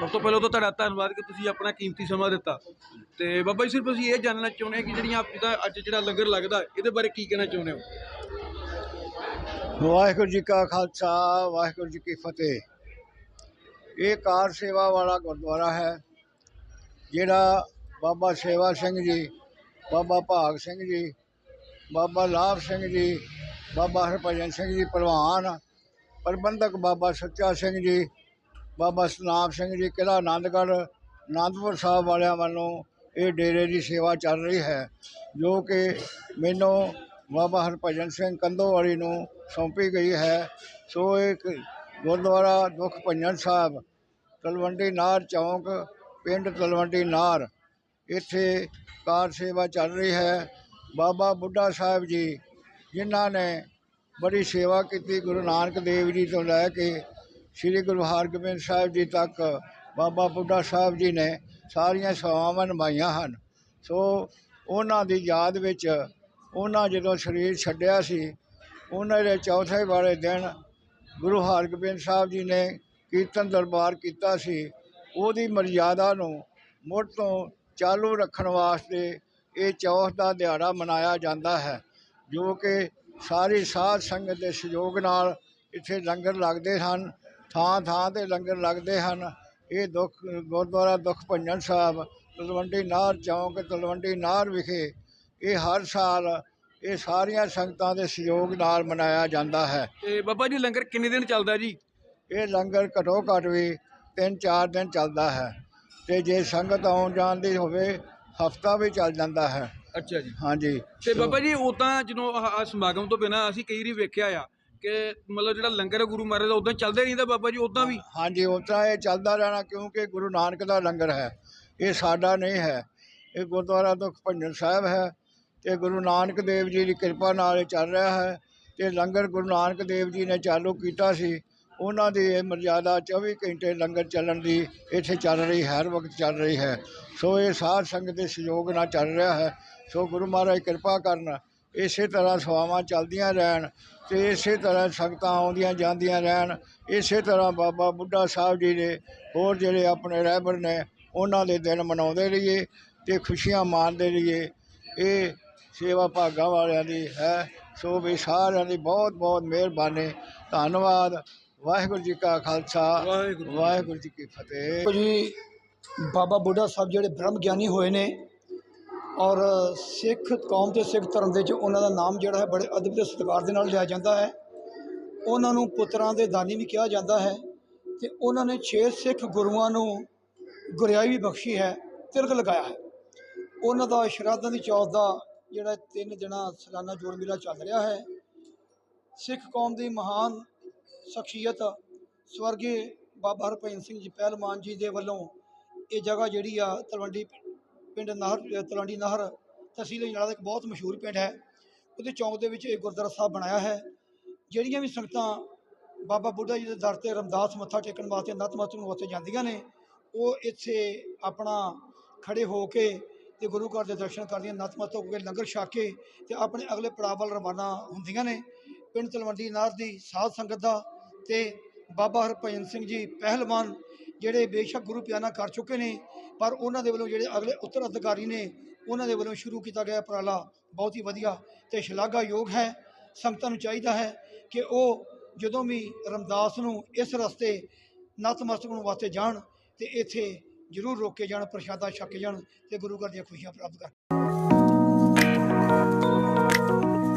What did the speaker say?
ਸਭ ਤੋਂ ਪਹਿਲਾਂ ਤਾਂ ਤੁਹਾਡਾ ਧੰਨਵਾਦ ਕਿ ਤੁਸੀਂ ਆਪਣਾ ਕੀਮਤੀ ਸਮਾਂ ਦਿੱਤਾ। ਤੇ ਬਾਬਾ ਜੀ, ਸਿਰਫ ਅਸੀਂ ਇਹ ਜਾਣਨਾ ਚਾਹੁੰਦੇ ਹਾਂ ਕਿ ਜਿਹੜੀਆਂ ਆਪਦਾ ਅੱਜ ਜਿਹੜਾ ਲੰਗਰ ਲੱਗਦਾ, ਇਹਦੇ ਬਾਰੇ ਕੀ ਕਹਿਣਾ ਚਾਹੁੰਦੇ ਹੋ? ਵਾਹਿਗੁਰੂ ਜੀ ਕਾ ਖਾਲਸਾ, ਵਾਹਿਗੁਰੂ ਜੀ ਕੀ ਫਤਿਹ। ਇਹ ਕਾਰ ਸੇਵਾ ਵਾਲਾ ਗੁਰਦੁਆਰਾ ਹੈ, ਜਿਹੜਾ ਬਾਬਾ ਸੇਵਾ ਸਿੰਘ ਜੀ, ਬਾਬਾ ਭਾਗ ਸਿੰਘ ਜੀ, ਬਾਬਾ ਲਾਭ ਸਿੰਘ ਜੀ, ਬਾਬਾ ਹਰਭਜਨ ਸਿੰਘ ਜੀ, ਪਹਿਲਵਾਨ, ਪ੍ਰਬੰਧਕ ਬਾਬਾ ਸੱਚਾ ਸਿੰਘ ਜੀ ਬਾਬਾ ਸਤਨਾਮ ਸਿੰਘ ਜੀ, ਕਿਲ੍ਹਾ ਆਨੰਦਗੜ੍ਹ, ਆਨੰਦਪੁਰ ਸਾਹਿਬ ਵਾਲਿਆਂ ਵੱਲੋਂ ਇਹ ਡੇਰੇ ਦੀ ਸੇਵਾ ਚੱਲ ਰਹੀ ਹੈ, ਜੋ ਕਿ ਮੈਨੂੰ ਬਾਬਾ ਹਰਭਜਨ ਸਿੰਘ ਕੰਦੋਵਾਲੀ ਨੂੰ ਸੌਂਪੀ ਗਈ ਹੈ। ਸੋ ਇਹ ਗੁਰਦੁਆਰਾ ਦੁੱਖ ਭੰਜਨ ਸਾਹਿਬ, ਤਲਵੰਡੀ ਨਾਰ ਚੌਂਕ, ਪਿੰਡ ਤਲਵੰਡੀ ਨਾਰ, ਇੱਥੇ ਕਾਰ ਸੇਵਾ ਚੱਲ ਰਹੀ ਹੈ। ਬਾਬਾ ਬੁੱਢਾ ਸਾਹਿਬ ਜੀ, ਜਿਨ੍ਹਾਂ ਨੇ ਬੜੀ ਸੇਵਾ ਕੀਤੀ ਗੁਰੂ ਨਾਨਕ ਦੇਵ ਜੀ ਤੋਂ ਲੈ ਕੇ ਸ੍ਰੀ ਗੁਰੂ ਹਰਗੋਬਿੰਦ ਸਾਹਿਬ ਜੀ ਤੱਕ, ਬਾਬਾ ਬੁੱਢਾ ਸਾਹਿਬ ਜੀ ਨੇ ਸਾਰੀਆਂ ਸੇਵਾਵਾਂ ਨਿਭਾਈਆਂ ਹਨ। ਸੋ ਉਹਨਾਂ ਦੀ ਯਾਦ ਵਿੱਚ ਉਹਨਾਂ ਜਦੋਂ ਸਰੀਰ ਛੱਡਿਆ ਸੀ, ਉਹਨਾਂ ਦੇ ਚੌਥੇ ਵਾਲੇ ਦਿਨ ਗੁਰੂ ਹਰਗੋਬਿੰਦ ਸਾਹਿਬ ਜੀ ਨੇ ਕੀਰਤਨ ਦਰਬਾਰ ਕੀਤਾ ਸੀ। ਉਹਦੀ ਮਰਜ਼ਾਦਾ ਨੂੰ ਮੁੜ ਤੋਂ ਚਾਲੂ ਰੱਖਣ ਵਾਸਤੇ ਇਹ ਚੌਥ ਦਾ ਦਿਹਾੜਾ ਮਨਾਇਆ ਜਾਂਦਾ ਹੈ, ਜੋ ਕਿ ਸਾਰੀ ਸਾਧ ਸੰਗਤ ਦੇ ਸਹਿਯੋਗ ਨਾਲ ਇੱਥੇ ਲੰਗਰ ਲੱਗਦੇ ਹਨ। ਥਾਂ ਥਾਂ ਤੇ ਲੰਗਰ ਲੱਗਦੇ ਹਨ। ਇਹ ਦੁੱਖ ਗੁਰਦੁਆਰਾ ਦੁੱਖ ਭੰਜਨ ਸਾਹਿਬ ਤਲਵੰਡੀ ਨਾਰ ਚੌਂਕ ਤਲਵੰਡੀ ਨਾਰ ਵਿਖੇ ਇਹ ਹਰ ਸਾਲ ਇਹ ਸਾਰੀਆਂ ਸੰਗਤਾਂ ਦੇ ਸਹਿਯੋਗ ਨਾਲ ਮਨਾਇਆ ਜਾਂਦਾ ਹੈ। ਤੇ ਬਾਬਾ ਜੀ ਲੰਗਰ ਕਿੰਨੇ ਦਿਨ ਚੱਲਦਾ ਜੀ? ਇਹ ਲੰਗਰ ਘੱਟੋ ਘੱਟ ਵੀ ਤਿੰਨ ਚਾਰ ਦਿਨ ਚੱਲਦਾ ਹੈ ਤੇ ਜੇ ਸੰਗਤ ਆਉਣ ਜਾਣ ਦੀ ਹੋਵੇ ਹਫਤਾ ਵੀ ਚੱਲ ਜਾਂਦਾ ਹੈ। ਅੱਛਾ ਜੀ। ਹਾਂਜੀ। ਤੇ ਬਾਬਾ ਜੀ ਉਦਾਂ ਜਦੋਂ ਆਹ ਆਹ ਸਮਾਗਮ ਤੋਂ ਬਿਨਾਂ ਅਸੀਂ ਕਈ ਵਾਰੀ ਵੇਖਿਆ ਆ ਕਿ ਮਤਲਬ ਜਿਹੜਾ ਲੰਗਰ ਹੈ ਗੁਰੂ ਮਹਾਰਾਜ ਦਾ, ਉਦਾਂ ਚੱਲਦਾ ਹੀ ਰਹਿੰਦਾ ਬਾਬਾ ਜੀ, ਉਦਾਂ ਵੀ? ਹਾਂਜੀ ਉਸ ਤਰ੍ਹਾਂ ਇਹ ਚੱਲਦਾ ਰਹਿਣਾ ਕਿਉਂਕਿ ਗੁਰੂ ਨਾਨਕ ਦਾ ਲੰਗਰ ਹੈ। ਇਹ ਸਾਡਾ ਨਹੀਂ ਹੈ। ਇਹ ਗੁਰਦੁਆਰਾ ਦੁੱਖ ਭੰਜਨ ਸਾਹਿਬ ਹੈ ਤੇ ਗੁਰੂ ਨਾਨਕ ਦੇਵ ਜੀ ਦੀ ਕਿਰਪਾ ਨਾਲ ਇਹ ਚੱਲ ਰਿਹਾ ਹੈ ਤੇ ਲੰਗਰ ਗੁਰੂ ਨਾਨਕ ਦੇਵ ਜੀ ਨੇ ਚਾਲੂ ਕੀਤਾ ਸੀ। ਉਹਨਾਂ ਦੀ ਇਹ ਮਰਜ਼ਾਦਾ 24 ਘੰਟੇ ਲੰਗਰ ਚੱਲਣ ਦੀ ਇੱਥੇ ਚੱਲ ਰਹੀ ਹੈ ਹਰ ਵਕਤ ਚੱਲ ਰਹੀ ਹੈ। ਸੋ ਇਹ ਸਾਧ ਸੰਗਤ ਦੇ ਸਹਿਯੋਗ ਨਾਲ ਚੱਲ ਰਿਹਾ ਹੈ। ਸੋ ਗੁਰੂ ਮਹਾਰਾਜ ਕਿਰਪਾ ਕਰਨ ਇਸੇ ਤਰ੍ਹਾਂ ਸੇਵਾਵਾਂ ਚੱਲਦੀਆਂ ਰਹਿਣ ਤੇ ਇਸੇ ਤਰ੍ਹਾਂ ਸੰਗਤਾਂ ਆਉਂਦੀਆਂ ਜਾਂਦੀਆਂ ਰਹਿਣ ਇਸੇ ਤਰ੍ਹਾਂ ਬਾਬਾ ਬੁੱਢਾ ਸਾਹਿਬ ਜੀ ਦੇ ਹੋਰ ਜਿਹੜੇ ਆਪਣੇ ਰਹਿਬਰ ਨੇ ਉਹਨਾਂ ਦੇ ਦਿਨ ਮਨਾਉਂਦੇ ਰਹੀਏ ਤੇ ਖੁਸ਼ੀਆਂ ਮਾਣਦੇ ਰਹੀਏ। ਇਹ ਸੇਵਾ ਭਾਗਾਂ ਵਾਲਿਆਂ ਦੀ ਹੈ ਸੋ ਵੀ ਸਾਰਿਆਂ ਦੀ ਬਹੁਤ ਬਹੁਤ ਮਿਹਰਬਾਨੀ। ਧੰਨਵਾਦ। ਵਾਹਿਗੁਰੂ ਜੀ ਕਾ ਖਾਲਸਾ। ਵਾਹਿਗੁਰੂ। ਵਾਹਿਗੁਰੂ ਜੀ ਕੀ ਫਤਿਹ। ਜੀ ਬਾਬਾ ਬੁੱਢਾ ਸਾਹਿਬ ਜਿਹੜੇ ਬ੍ਰਹਮ ਗਿਆਨੀ ਹੋਏ ਨੇ ਔਰ ਸਿੱਖ ਕੌਮ ਤੇ ਸਿੱਖ ਧਰਮ ਦੇ ਵਿੱਚ ਉਹਨਾਂ ਦਾ ਨਾਮ ਜਿਹੜਾ ਹੈ ਬੜੇ ਅਦਬ ਤੇ ਸਤਿਕਾਰ ਦੇ ਨਾਲ ਲਿਆ ਜਾਂਦਾ ਹੈ। ਉਹਨਾਂ ਨੂੰ ਪੁੱਤਰਾਂ ਦੇ ਦਾਨੀ ਵੀ ਕਿਹਾ ਜਾਂਦਾ ਹੈ ਤੇ ਉਹਨਾਂ ਨੇ 6 ਸਿੱਖ ਗੁਰੂਆਂ ਨੂੰ ਗੁਰਿਆਈ ਵੀ ਬਖਸ਼ੀ ਹੈ, ਤਿਲਕ ਲਗਾਇਆ ਹੈ। ਉਹਨਾਂ ਦਾ ਸ਼ਰਾਧਾਂ ਦੀ ਚੌਥ ਦਾ ਜਿਹੜਾ ਤਿੰਨ ਦਿਨਾਂ ਸਾਲਾਨਾ ਜੋੜ ਮੇਲਾ ਚੱਲ ਰਿਹਾ ਹੈ। ਸਿੱਖ ਕੌਮ ਦੀ ਮਹਾਨ ਸ਼ਖਸੀਅਤ ਸਵਰਗੀ ਬਾਬਾ ਹਰਭਜਨ ਸਿੰਘ ਜੀ, ਪਹਿਲਵਾਨ ਜੀ ਦੇ ਵੱਲੋਂ ਇਹ ਜਗ੍ਹਾ ਜਿਹੜੀ ਆ ਤਲਵੰਡੀ ਪਿੰਡ ਨਹਿਰ ਤਲਵੰਡੀ ਨਹਿਰ ਤਹਿਸੀਲ ਅਜਨਾਲਾ ਦਾ ਇੱਕ ਬਹੁਤ ਮਸ਼ਹੂਰ ਪਿੰਡ ਹੈ। ਉਹਦੇ ਚੌਂਕ ਦੇ ਵਿੱਚ ਇਹ ਗੁਰਦੁਆਰਾ ਸਾਹਿਬ ਬਣਾਇਆ ਹੈ। ਜਿਹੜੀਆਂ ਵੀ ਸੰਗਤਾਂ ਬਾਬਾ ਬੁੱਢਾ ਜੀ ਦੇ ਦਰ ਤੇ ਰਮਦਾਸ ਮੱਥਾ ਟੇਕਣ ਵਾਸਤੇ ਨਤਮਸਤਕ ਨੂੰ ਵਾਸਤੇ ਜਾਂਦੀਆਂ ਨੇ, ਉਹ ਇੱਥੇ ਆਪਣਾ ਖੜੇ ਹੋ ਕੇ ਤੇ ਗੁਰੂ ਘਰ ਦੇ ਦਰਸ਼ਨ ਕਰਦੀਆਂ ਨਤਮਸਤਕ ਹੋ ਕੇ ਲੰਗਰ ਛਕ ਕੇ ਤੇ ਆਪਣੇ ਅਗਲੇ ਪੜਾਅ ਵੱਲ ਰਵਾਨਾ ਹੁੰਦੀਆਂ ਨੇ। ਪਿੰਡ ਤਲਵੰਡੀ ਨਾਰ ਦੀ ਸਾਧ ਸੰਗਤ ਦਾ ਤੇ ਬਾਬਾ ਹਰਭਜਨ ਸਿੰਘ ਜੀ, ਪਹਿਲਵਾਨ ਜਿਹੜੇ ਬੇਸ਼ੱਕ ਗੁਰੂ ਪਿਆਨਾ ਕਰ ਚੁੱਕੇ ਨੇ, ਪਰ ਉਹਨਾਂ ਦੇ ਵੱਲੋਂ ਜਿਹੜੇ ਅਗਲੇ ਉੱਤਰ ਅਧਿਕਾਰੀ ਨੇ, ਉਹਨਾਂ ਦੇ ਵੱਲੋਂ ਸ਼ੁਰੂ ਕੀਤਾ ਗਿਆ ਉਪਰਾਲਾ ਬਹੁਤ ਹੀ ਵਧੀਆ ਤੇ ਸ਼ਲਾਘਾਯੋਗ ਹੈ। ਸੰਗਤਾਂ ਨੂੰ ਚਾਹੀਦਾ ਹੈ ਕਿ ਉਹ ਜਦੋਂ ਵੀ ਰਮਦਾਸ ਨੂੰ ਇਸ ਰਸਤੇ ਨਤਮਸਤਕ ਹੋਣ ਵਾਸਤੇ ਜਾਣ ਤੇ ਇੱਥੇ ਜ਼ਰੂਰ ਰੋਕੇ ਜਾਣ, ਪ੍ਰਸ਼ਾਦਾ ਛਕ ਜਾਣ ਤੇ ਗੁਰੂ ਘਰ ਦੀਆਂ ਖੁਸ਼ੀਆਂ ਪ੍ਰਾਪਤ ਕਰਨ।